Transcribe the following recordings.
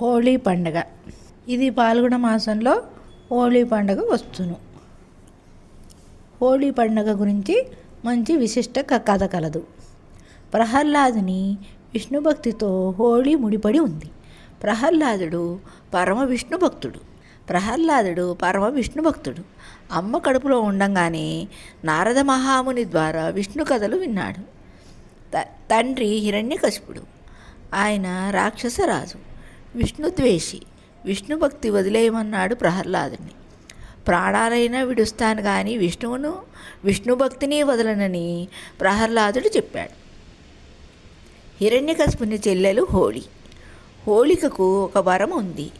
హోళీ పండగ. ఇది పాల్గొన మాసంలో హోళీ పండగ వస్తును. హోళీ పండగ గురించి మంచి విశిష్ట క- కథ కలదు. ప్రహ్లాదుని విష్ణుభక్తితో హోళీ ముడిపడి ఉంది. ప్రహ్లాదుడు పరమ విష్ణు భక్తుడు ప్రహ్లాదుడు పరమ విష్ణు భక్తుడు అమ్మ కడుపులో ఉండంగానే నారద మహాముని ద్వారా విష్ణు కథలు విన్నాడు. త- తండ్రి హిరణ్యకశిపుడు. ఆయన రాక్షసరాజు విష్ణుద్వేషి విష్ణు భక్తి వదిలేయమన్నాడు ప్రహ్లాదుని ప్రాణాలైనా విడుస్తాను కానీ విష్ణువును విష్ణు భక్తిని వదలనని ప్రహ్లాదుడు చెప్పాడు. హిరణ్యకశిపుని చెల్లెలు హోళి. హోళికకు ఒక వరం ఉంది.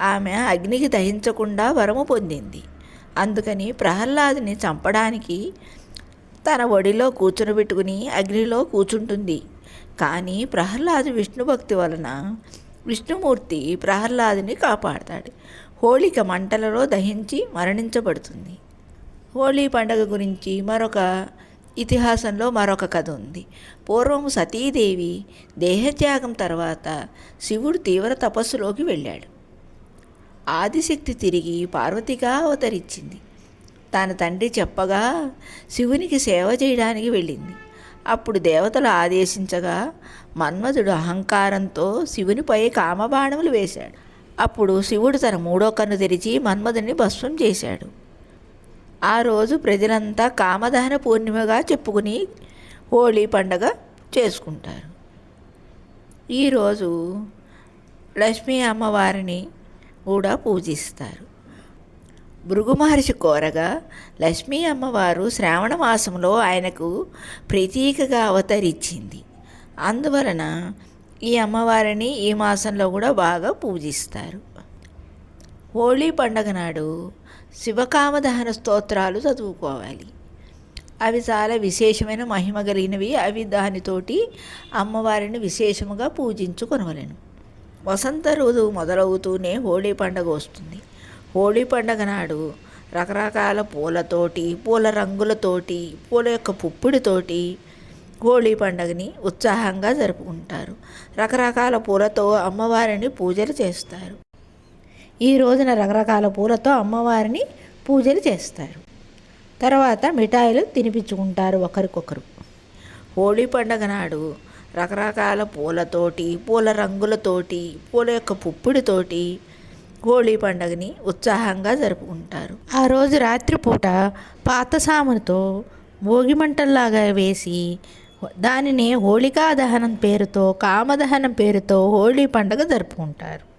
ఆమె అగ్నికి దహించకుండా వరము పొందింది. అందుకని ప్రహ్లాదుని చంపడానికి తన ఒడిలో కూర్చునిబెట్టుకుని అగ్నిలో కూర్చుంటుంది. కానీ ప్రహ్లాదు విష్ణుభక్తి వలన విష్ణుమూర్తి ప్రహ్లాదుని కాపాడతాడు. హోళిక మంటలలో దహించి మరణించబడుతుంది. హోళీ పండగ గురించి మరొక ఇతిహాసంలో మరొక కథ ఉంది. పూర్వము సతీదేవి దేహత్యాగం తర్వాత శివుడు తీవ్ర తపస్సులోకి వెళ్ళాడు. ఆదిశక్తి తిరిగి పార్వతిగా అవతరించింది. తన తండ్రి చెప్పగా శివునికి సేవ చేయడానికి వెళ్ళింది. అప్పుడు దేవతలు ఆదేశించగా మన్మధుడు అహంకారంతో శివునిపై కామబాణములు వేశాడు. అప్పుడు శివుడు తన మూడో కన్ను తెరిచి మన్మధుని భస్మం చేశాడు. ఆ రోజు ప్రజలంతా కామదహన పూర్ణిమగా చెప్పుకుని హోళీ పండగ చేసుకుంటారు. ఈరోజు లక్ష్మీ అమ్మవారిని కూడా పూజిస్తారు. భృగు మహర్షి కోరగా లక్ష్మీ అమ్మవారు శ్రావణ మాసంలో ఆయనకు ప్రతీకగా అవతరించింది. అందువలన ఈ అమ్మవారిని ఈ మాసంలో కూడా బాగా పూజిస్తారు. హోళీ పండగ నాడు శివకామదహన స్తోత్రాలు చదువుకోవాలి. అవి చాలా విశేషమైన మహిమ కలిగినవి. అవి దానితోటి అమ్మవారిని విశేషముగా పూజించుకొనవలెను. వసంత ఋతువు మొదలవుతూనే హోళీ పండగ వస్తుంది. హోళీ పండగ నాడు రకరకాల పూలతోటి పూల రంగులతోటి పూల యొక్క పుప్పుడితోటి హోళీ పండగని ఉత్సాహంగా జరుపుకుంటారు. రకరకాల పూలతో అమ్మవారిని పూజలు చేస్తారు. ఈ రోజున రకరకాల పూలతో అమ్మవారిని పూజలు చేస్తారు. తర్వాత మిఠాయిలు తినిపించుకుంటారు ఒకరికొకరు. హోళీ పండగ నాడు రకరకాల పూలతోటి పూల రంగులతోటి పూల యొక్క పుప్పిడితోటి హోళీ పండుగని ఉత్సాహంగా జరుపుకుంటారు. ఆ రోజు రాత్రిపూట పాత సాములతో భోగి మంటల్లాగా వేసి దానిని హోళికా దహనం పేరుతో కామదహనం పేరుతో హోళీ పండుగ జరుపుకుంటారు.